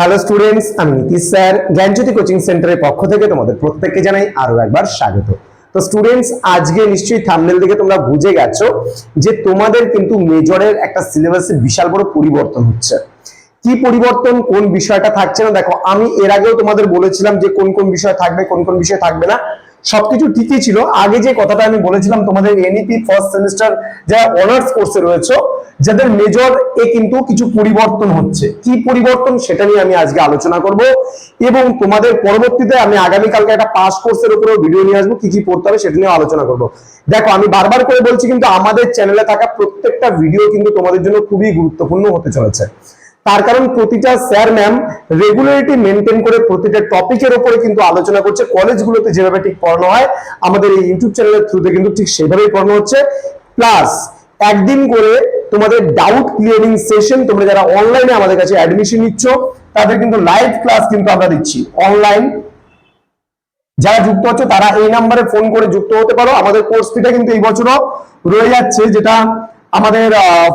Hello students আমি Nitish sir জ্ঞানজ্যোতি coaching সেন্টারের পক্ষ থেকে তোমাদের প্রত্যেককে জানাই আরও একবার স্বাগত। তো স্টুডেন্টস আজকে নিশ্চয়ই থামনেল থেকে তোমরা বুঝে গেছো যে তোমাদের কিন্তু মেজরের একটা সিলেবাসে বিশাল বড় পরিবর্তন হচ্ছে। কি পরিবর্তন, কোন বিষয়টা থাকছে না? দেখো, আমি এর আগেও তোমাদের বলেছিলাম যে কোন কোন বিষয় থাকবে, কোন কোন বিষয় থাকবে না। সবকিছু ঠিকই ছিল। আগে যে কথাটা আমি বলেছিলাম, তোমাদের এনইপি ফার্স্ট সেমিস্টার যারা অনার্স কোর্সে রয়েছে, যাদের মেজর এ কিন্তু কিছু পরিবর্তন হচ্ছে। কি পরিবর্তন সেটা নিয়ে আমি আজকে আলোচনা করব এবং তোমাদের পরবর্তীতে আমি আগামীকালকে একটা পাস কোর্সের উপরেও ভিডিও নিয়ে আসব, কি কি পড়তে হবে সেটা নিয়ে আলোচনা করব। দেখো, আমি বারবার করে বলছি কিন্তু আমাদের চ্যানেলে থাকা প্রত্যেকটা ভিডিও কিন্তু তোমাদের জন্য খুবই গুরুত্বপূর্ণ হতে চলেছে। তার কারণ প্রতিটা স্যার, ম্যাম রেগুলারিটি মেনটেন করে প্রতিটা টপিকের উপরে কিন্তু আলোচনা করছে। কলেজগুলোতে যেভাবে ঠিক পড়ানো হয়, আমাদের এই ইউটিউব চ্যানেলের থ্রুতে কিন্তু ঠিক সেভাবেই পড়ানো হচ্ছে। প্লাস একদিন করে তোমাদের ডাউট ক্লিয়ারিং সেশন তোমরা যারা অনলাইনে আমাদের কাছে অ্যাডমিশন নিচ্ছ, তাদের কিন্তু লাইভ ক্লাস কিন্তু আমরা দিচ্ছি অনলাইন যারা যুক্ত হচ্ছে তারা এই নাম্বারে ফোন করে যুক্ত হতে পারো। আমাদের কোর্স ফিটা কিন্তু এই বছরও রয়ে যাচ্ছে, যেটা আমাদের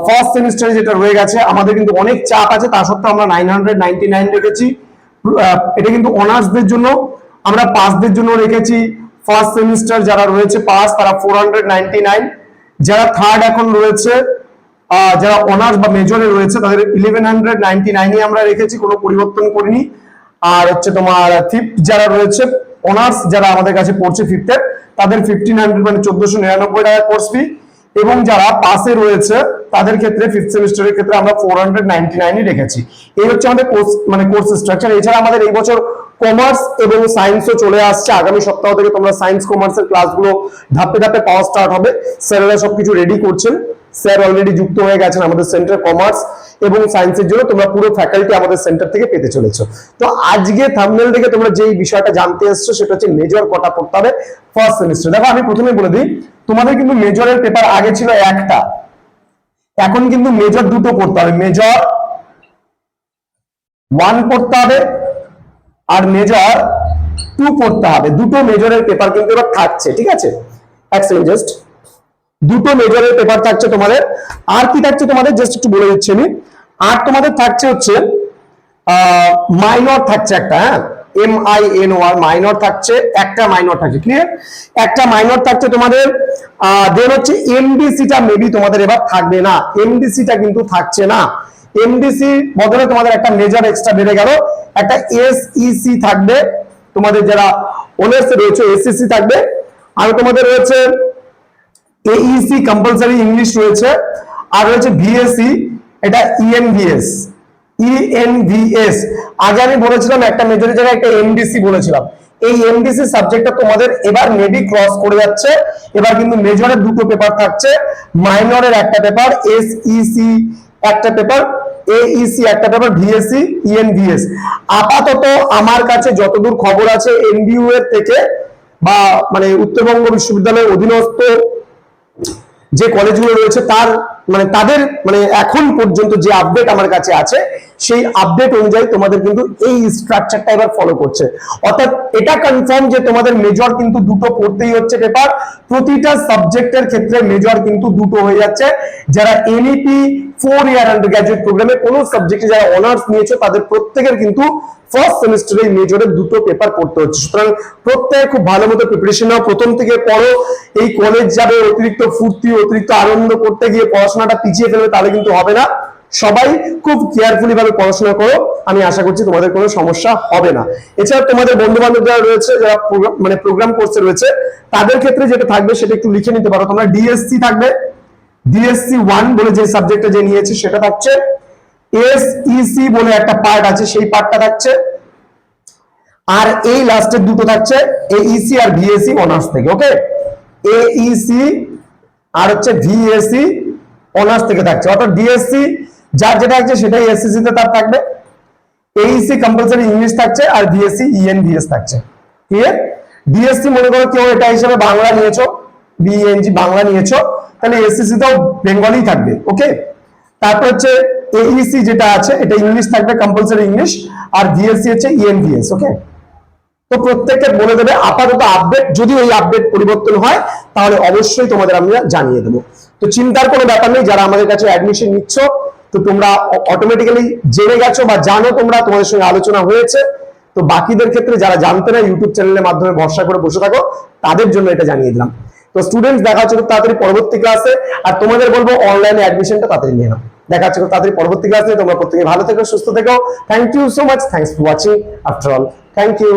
ফার্স্ট সেমিস্টারে যেটা রয়ে গেছে, আমাদের কিন্তু অনেক চাপ আছে, তা সত্ত্বেও আমরা নাইন হান্ড্রেড নাইনটি নাইন রেখেছি এটা কিন্তু অনার্সদের জন্য, আমরা পাসদের জন্য রেখেছি। ফার্স্ট সেমিস্টার যারা রয়েছে পাস তারা ফোর হান্ড্রেড নাইনটি নাইন যারা থার্ড এখন রয়েছে যারা অনার্স বা মেজরে রয়েছে, তাদের ইলেভেন হান্ড্রেড নাইনটি নাইনে আমরা রেখেছি, কোনো পরিবর্তন করিনি। আর হচ্ছে তোমার ফিফথ যারা রয়েছে অনার্স যারা আমাদের কাছে পড়ছে ফিফথের তাদের ফিফটিন হান্ড্রেড মানে চোদ্দশো নিরানব্বই টাকা কোর্স ফি এবং যারা পাশে রয়েছে, তাদের ক্ষেত্রে ফিফথ সেমিস্টারের ক্ষেত্রে আমরা ফোর হান্ড্রেড নাইনটি নাইনই রেখেছি এই হচ্ছে আমাদের কোর্স মানে কোর্স স্ট্রাকচার এছাড়া আমাদের এই বছর কমার্স এবং সায়েন্সও চলে আসছে। আগামী সপ্তাহ থেকে তোমরা সায়েন্স কমার্সের ক্লাসগুলো ধাপে ধাপে পাওয়া স্টার্ট হবে। স্যারেরা সবকিছু রেডি করছেন। স্যার অলরেডি যুক্ত হয়ে গেছেন আমাদের সেন্টার কমার্স এবং সায়েন্সের জন্য তোমরা পুরো ফ্যাকাল্টি আমাদের সেন্টার থেকে পেতে চলেছো। তো আজকে থাম্বনেল থেকে তোমরা যেই বিষয়টা জানতে এসছো সেটা হচ্ছে মেজর কটা পড়তে হবে ফার্স্ট সেমিস্টার দেখো, আমি প্রথমে বলে দিই, তোমাদের কিন্তু মেজরের পেপার আগে ছিল একটা। এখন কিন্তু মেজর দুটো পড়তে হবে। মেজর ওয়ান পড়তে হবে আর মেজর টু পড়তে হবে। দুটো মেজরের পেপার কিন্তু এবার থাকছে, ঠিক আছে? এক জাস্ট দুটো মেজরের পেপার থাকছে তোমাদের। আর কি থাকছে তোমাদের? জাস্ট একটু বলে দিচ্ছি আমি। আর তোমাদের থাকছে হচ্ছে মাইনর থাকছে একটা হ্যাঁ? M I N O R minor থাকছে, একটা মাইনর থাকছে ক্লিয়ার একটা মাইনর থাকছে তোমাদের দেন হচ্ছে এমডিসিটা মেবি তোমাদের এবার থাকবে না। এমডিসিটা কিন্তু থাকছে না। এমডিসি বদলে তোমাদের একটা মেজর এক্সট্রা বেড়ে গেল। একটা এসইসি থাকবে। তোমাদের যারা অনার্স রয়েছে এসএসসি থাকবে। আর তোমাদের রয়েছে এইসি কম্পালসারি ইংলিশ রয়েছে, আর রয়েছে ভিএসসি এটা E ইএনভিএস ইএনভিএস আগে আমি বলেছিলাম, একটা মেজরের জায়গায় একটা এমডিসি বলেছিলাম। এই এমডিসি সাবজেক্টটা তোমাদের এবার মেবি ক্রস করে যাচ্ছে। এবার কিন্তু মেজরের দুটো পেপার থাকছে। মাইনরের একটা পেপার এসইসি একটা পেপার এইসি একটা পেপার ভিএসসি ইএনভিএস আপাতত আমার কাছে যতদূর খবর আছে এনবিইউ এর থেকে, বা মানে উত্তরবঙ্গ বিশ্ববিদ্যালয়ের অধীনস্থ যে কলেজগুলো রয়েছে তার মানে তাদের মানে এখন পর্যন্ত যে আপডেট আমার কাছে আছে সেই আপডেট অনুযায়ী তোমাদের কিন্তু এই স্ট্রাকচারটা এবার ফলো করছে। অর্থাৎ এটা কনফার্ম যে তোমাদের মেজর কিন্তু দুটো পড়তেই হচ্ছে পেপার প্রতিটা সাবজেক্টের ক্ষেত্রে মেজর কিন্তু দুটো হয়ে যাচ্ছে। যারা NEP four year undergraduate প্রোগ্রামে কোনো সাবজেক্টে যারা অনার্স নিয়েছে, তাদের প্রত্যেকের কিন্তু ফার্স্ট সেমিস্টারে মেজরের দুটো পেপার পড়তে হচ্ছে। সুতরাং প্রত্যেকে খুব ভালো মতো প্রিপারেশন নাও। প্রথম থেকে পড়ো। এই কলেজ যাবে, অতিরিক্ত ফুর্তি, অতিরিক্ত আনন্দ করতে গিয়ে পড়াশোনাটা পিছিয়ে ফেলবে, তাহলে কিন্তু হবে না। সবাই খুব কেয়ারফুলি ভাবে পড়াশোনা করো। আমি আশা করছি তোমাদের কোনো সমস্যা হবে না। এছাড়া তোমাদের বন্ধু বান্ধব যারা রয়েছে যারা মানে প্রোগ্রাম কোর্সে রয়েছে, তাদের ক্ষেত্রে যেটা থাকবে সেটা একটু লিখে নিতে পারো। তোমরা ডিএসসি থাকবে। ডিএসসি ওয়ান বলে যে সাবজেক্টটা যে নিয়েছি সেটা থাকছে। এসইসি বলে একটা পার্ট আছে, সেই পার্টটা থাকছে। আর এই লাস্টের দুটো থাকছে এইসি আর ভিএসি অনার্স থেকে ওকে এইসি আর হচ্ছে ভিএসি অনার্স থেকে থাকছে। অর্থাৎ ডিএসসি যার যেটা থাকছে সেটাই এসএসসি তে তার থাকবে। এইসি কম্পালসারি ইংলিশ থাকছে আর ভিএসসি ইএনভিএস থাকছে। ক্লিয়ার ডিএসসি মনে করো কেউ এটা হিসেবে বাংলা নিয়েছো বিএনজি বাংলা নিয়েছো, তাহলে এসএসসি তেও বেঙ্গলি থাকবে ওকে তারপর হচ্ছে এইসি যেটা আছে, এটা ইংলিশ থাকবে কম্পালসারি ইংলিশ আর ভিএসসি হচ্ছে ইএনভিএস ওকে তো প্রত্যেককে বলে দেবে আপাতত আপডেট যদি ওই আপডেট পরিবর্তন হয়, তাহলে অবশ্যই তোমাদের আমরা জানিয়ে দেবো। তো চিন্তার কোনো ব্যাপার নেই, যারা আমাদের কাছে অ্যাডমিশন নিচ্ছ তো তোমরা অটোমেটিক্যালি জেনে গেছো বা জানো তোমরা, তোমাদের সঙ্গে আলোচনা হয়েছে। তো বাকিদের ক্ষেত্রে যারা জানতে না ইউটিউব চ্যানেলের মাধ্যমে ভরসা করে বসে থাকো, তাদের জন্য এটা জানিয়ে দিলাম। তো স্টুডেন্টস দেখা হচ্ছে তাড়াতাড়ি পরবর্তী ক্লাসে আর তোমাদের বলব অনলাইনে অ্যাডমিশনটা তাড়াতাড়ি নিয়ে নাও। দেখা হচ্ছে তাড়াতাড়ি পরবর্তী ক্লাসে তোমরা প্রত্যেকে ভালো থেকো, সুস্থ থেকো। Thank you so much thanks for watching after all thank you